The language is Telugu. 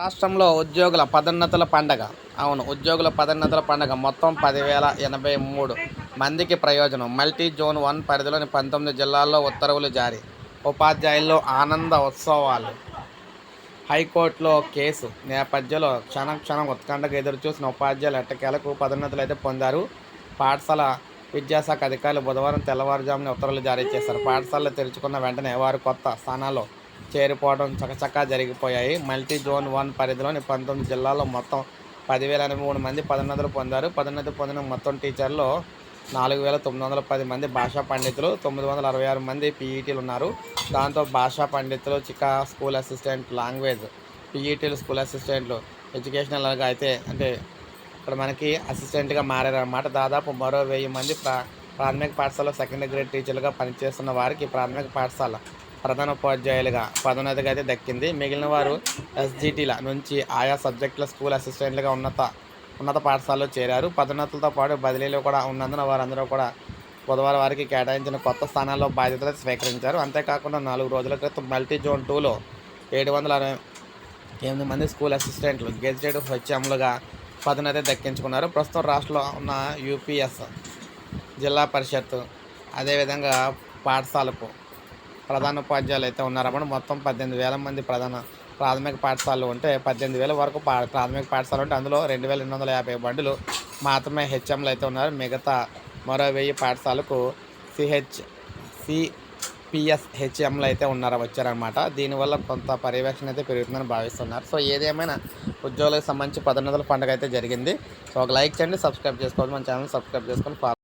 రాష్ట్రంలో ఉద్యోగుల పదోన్నతుల పండగ. అవును ఉద్యోగుల పదోన్నతుల పండగ మొత్తం పదివేల ఎనభై మూడు మందికి ప్రయోజనం. మల్టీ జోన్ వన్ పరిధిలోని పంతొమ్మిది జిల్లాల్లో ఉత్తర్వులు జారీ. ఉపాధ్యాయుల్లో ఆనంద ఉత్సవాలు. హైకోర్టులో కేసు నేపథ్యంలో క్షణం క్షణం ఉత్కంఠగా ఎదురుచూసిన ఉపాధ్యాయులు ఎట్టకేలకు పదోన్నతులు అయితే పొందారు. పాఠశాల విద్యాశాఖ అధికారులు బుధవారం తెల్లవారుజామున ఉత్తర్వులు జారీ చేశారు. పాఠశాలలు తెరుచుకున్న వెంటనే వారు కొత్త స్థానాల్లో చేరిపోవడం చకచకా జరిగిపోయాయి. మల్టీ జోన్ వన్ పరిధిలోని పంతొమ్మిది జిల్లాల్లో మొత్తం పదివేల ఎనభై మూడు మంది పదోన్నతులు పొందారు. పదోన్నతి పొందిన మొత్తం టీచర్లు నాలుగు వేల తొమ్మిది వందల పది మంది భాషా పండితులు తొమ్మిది వందల అరవై ఆరు మంది పీఈటీలు ఉన్నారు. దాంతో భాషా పండితులు చికా స్కూల్ అసిస్టెంట్ లాంగ్వేజ్ పీఈటీలు స్కూల్ అసిస్టెంట్లు ఎడ్యుకేషనల్గా అయితే అంటే ఇక్కడ మనకి అసిస్టెంట్గా మారారన్నమాట. దాదాపు మరో వెయ్యి మంది ప్రా ప్రాథమిక పాఠశాల సెకండరీ గ్రేడ్ టీచర్లుగా పనిచేస్తున్న వారికి ప్రాథమిక పాఠశాల ప్రధాన ఉపాధ్యాయులుగా పదోన్నతిగా అయితే దక్కింది. మిగిలిన వారు ఎస్జిటీల నుంచి ఆయా సబ్జెక్టుల స్కూల్ అసిస్టెంట్లుగా ఉన్నత ఉన్నత పాఠశాలలో చేరారు. పదోన్నతులతో పాటు బదిలీలు కూడా ఉన్నందున వారందరూ కూడా బుధవారం వారికి కేటాయించిన కొత్త స్థానాల్లో బాధ్యతలు స్వీకరించారు. అంతేకాకుండా నాలుగు రోజుల క్రితం మల్టీ జోన్ టూలో ఏడు వందల అరవై ఎనిమిది మంది స్కూల్ అసిస్టెంట్లు గెజిటెడ్ హెచ్ఎంలుగా పదనైతే దక్కించుకున్నారు. ప్రస్తుతం రాష్ట్రంలో ఉన్న యూపీఎస్ జిల్లా పరిషత్ అదేవిధంగా పాఠశాలకు ప్రధాన ఉపాధ్యాయులు అయితే ఉన్నారన్నమాట మొత్తం పద్దెనిమిది వేల మంది ప్రధాన ప్రాథమిక పాఠశాలలు ఉంటే పద్దెనిమిది వేల వరకు పా ప్రాథమిక పాఠశాలలు ఉంటే అందులో రెండు వేల రెండు వందల యాభై బండులు మాత్రమే హెచ్ఎంలు అయితే ఉన్నారు. మిగతా మరో వెయ్యి పాఠశాలకు సిహెచ్ సిపిఎస్ హెచ్ఎంలు అయితే ఉన్నారు వచ్చారనమాట దీనివల్ల కొంత పర్యవేక్షణ అయితే పెరుగుతుందని భావిస్తున్నారు. సో ఏదేమైనా ఉద్యోగులకు సంబంధించి పదోన్నతుల పండుగ అయితే జరిగింది. సో ఒక లైక్ చేయండి సబ్స్క్రైబ్ చేసుకోవాలి మన ఛానల్ సబ్స్క్రైబ్ చేసుకొని